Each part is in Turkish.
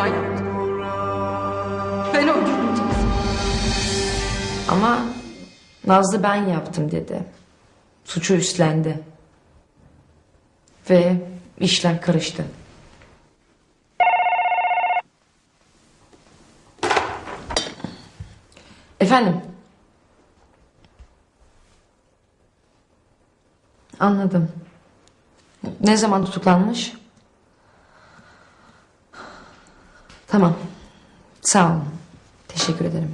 ben yaptım. Ben öldürdüm. Ama Nazlı ben yaptım dedi. Suçu üstlendi. Ve işler karıştı. Efendim? Anladım. Ne zaman tutuklanmış? Tamam. Sağ olun. Teşekkür ederim.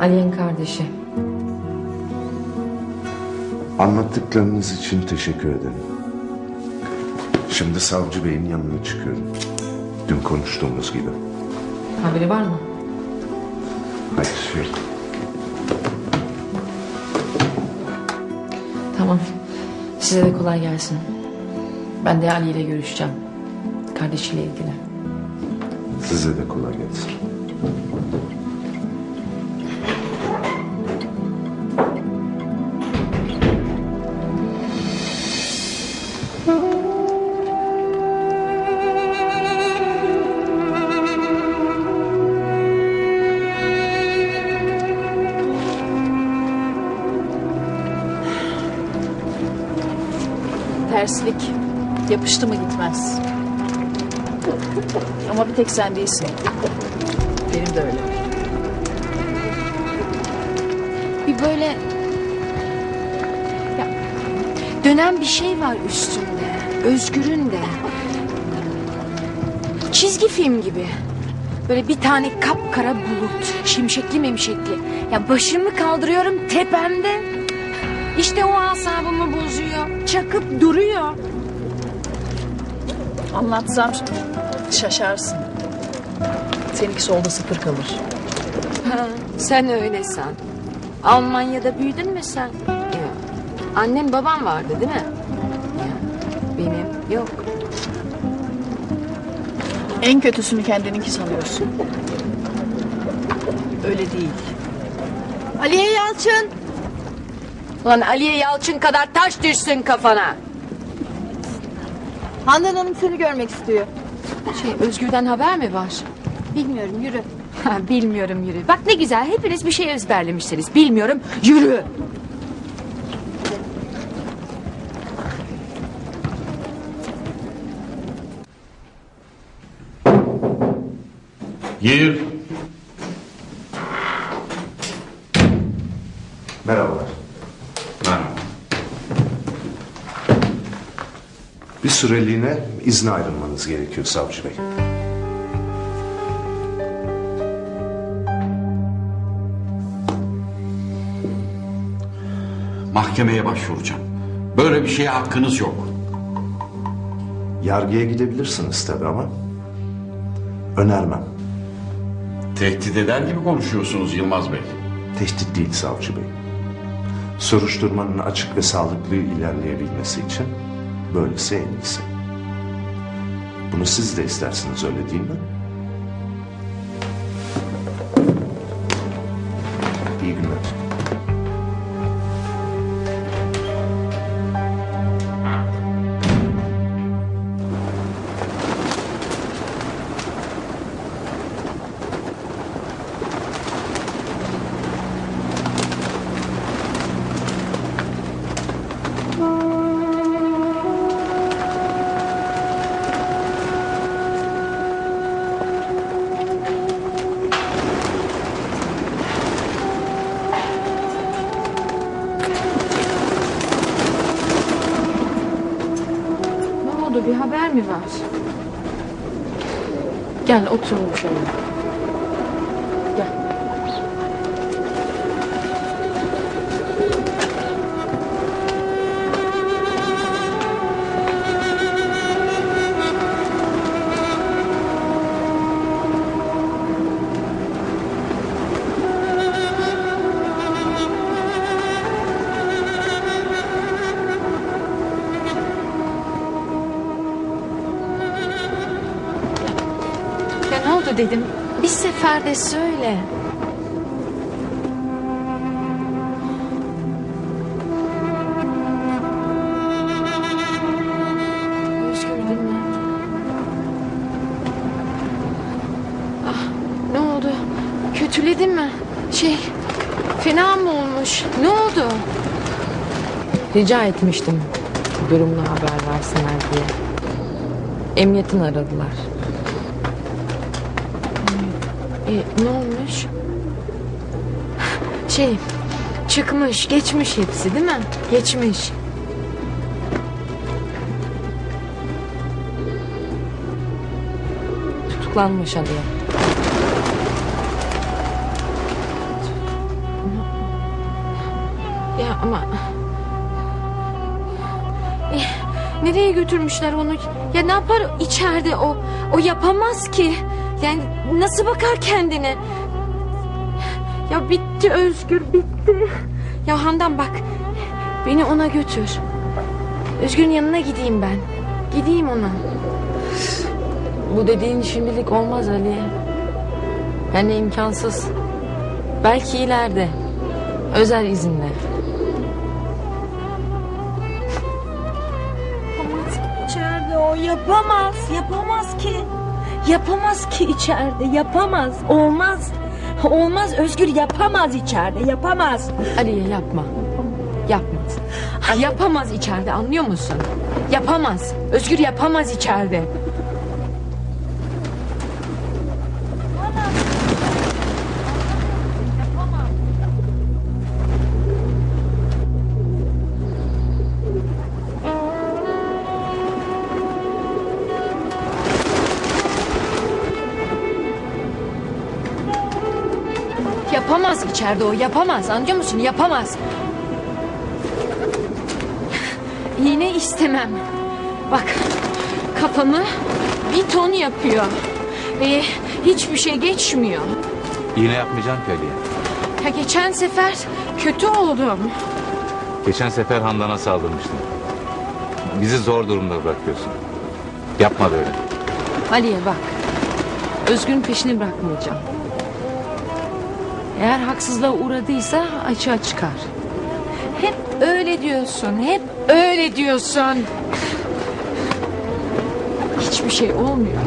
Ali'nin kardeşi. Anlattıklarınız için teşekkür ederim. Şimdi savcı beyin yanına çıkıyorum. Dün konuştuğumuz gibi. Haberi var mı? Hayır yok. Tamam. Size de kolay gelsin. Ben de Ali ile görüşeceğim. Kardeşiyle ilgili. Size de kolay gelsin. Terslik yapıştı mı gitmez. Ama bir tek sen değilsin. Benim de öyle. Bir böyle ya, dönen bir şey var üstünde. Özgür'ün de. Çizgi film gibi. Böyle bir tane kapkara bulut. Şimşekli memşekli. Ya başımı kaldırıyorum tepemde. İşte o asabımı bozuyor. Çakıp duruyor. Anlatsam şaşarsın. Seninki solda sıfır kalır. Ha, sen öyle san. Almanya'da büyüdün mü sen? Ya, annem babam vardı değil mi? Ya, benim yok. En kötüsünü kendininki sanıyorsun. Öyle değil. Aliye Yalçın. Ulan Aliye Yalçın kadar taş düşsün kafana. Handan Hanım seni görmek istiyor. Şey Özgür'den haber mi var? Bilmiyorum yürü. Ha, bilmiyorum yürü. Bak ne güzel hepiniz bir şey ezberlemişsiniz. Bilmiyorum yürü. Gir. Süreliğine izne ayrılmanız gerekiyor savcı bey. Mahkemeye başvuracağım. Böyle bir şeye hakkınız yok. Yargıya gidebilirsiniz tabii ama önermem. Tehdit eder gibi konuşuyorsunuz Yılmaz Bey. Tehdit değil savcı bey. Soruşturmanın açık ve sağlıklı ilerleyebilmesi için böylesi en iyisi. Bunu siz de istersiniz öyle değil mi? İyi günler. Ne mi var? Gel oturalım şöyle. dedim. Bir seferde söyle. Ah, Kötüledin mi? Şey, fena mı olmuş? Ne oldu? Rica etmiştim durumla haber versinler diye. Emniyetin aradılar. E, ne olmuş? Şey çıkmış geçmiş hepsi değil mi? Geçmiş. Tutuklanmış Aliye. Ya ama... Nereye götürmüşler onu? Ya ne yapar içeride o? O yapamaz ki. Yani nasıl bakar kendine? Ya bitti Özgür bitti. Ya Handan bak. Beni ona götür. Özgür'ün yanına gideyim ben. Gideyim ona. Bu dediğin şimdilik olmaz Aliye. Yani imkansız. Belki ileride. Özel izinle. İçeride o yapamaz yapamaz ki yapamaz ki içeride yapamaz olmaz olmaz Özgür yapamaz içeride yapamaz Aliye yapma. Yapmaz. Yapamaz içeride anlıyor musun? Yapamaz. Özgür yapamaz içeride. Yapamaz içeride o yapamaz anlıyor musun yapamaz. Yine istemem. Bak kafamı bir ton yapıyor. Ve hiçbir şey geçmiyor. Yine yapmayacaksın ki Aliye. Ya geçen sefer kötü oldum. Geçen sefer Handan'a saldırmıştın. Bizi zor durumda bırakıyorsun. Yapma böyle. Aliye bak. Özgür'ün peşini bırakmayacağım. Eğer haksızlığa uğradıysa açığa çıkar. Hep öyle diyorsun. Hep öyle diyorsun. Hiçbir şey olmuyor.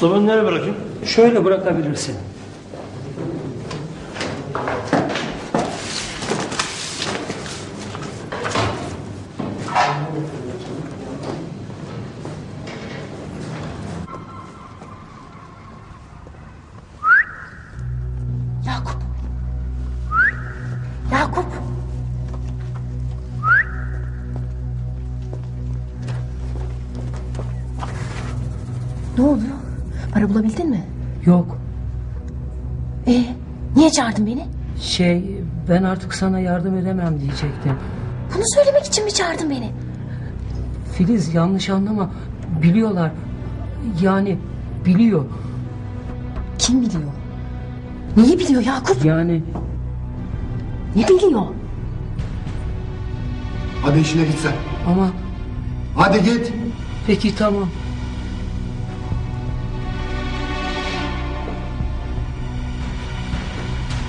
Mustafa'nı nereye bırakayım? Şöyle bırakabilirsin. Yakup Yakup Ne oldu? Para bulabildin mi? Yok. Ee, niye çağırdın beni? Şey ben artık sana yardım edemem diyecektim. Bunu söylemek için mi çağırdın beni? Filiz yanlış anlama. Biliyorlar. Yani biliyor. Kim biliyor? Neyi biliyor Yakup? Yani Ne biliyor? Hadi işine git sen. ama Hadi git. peki tamam.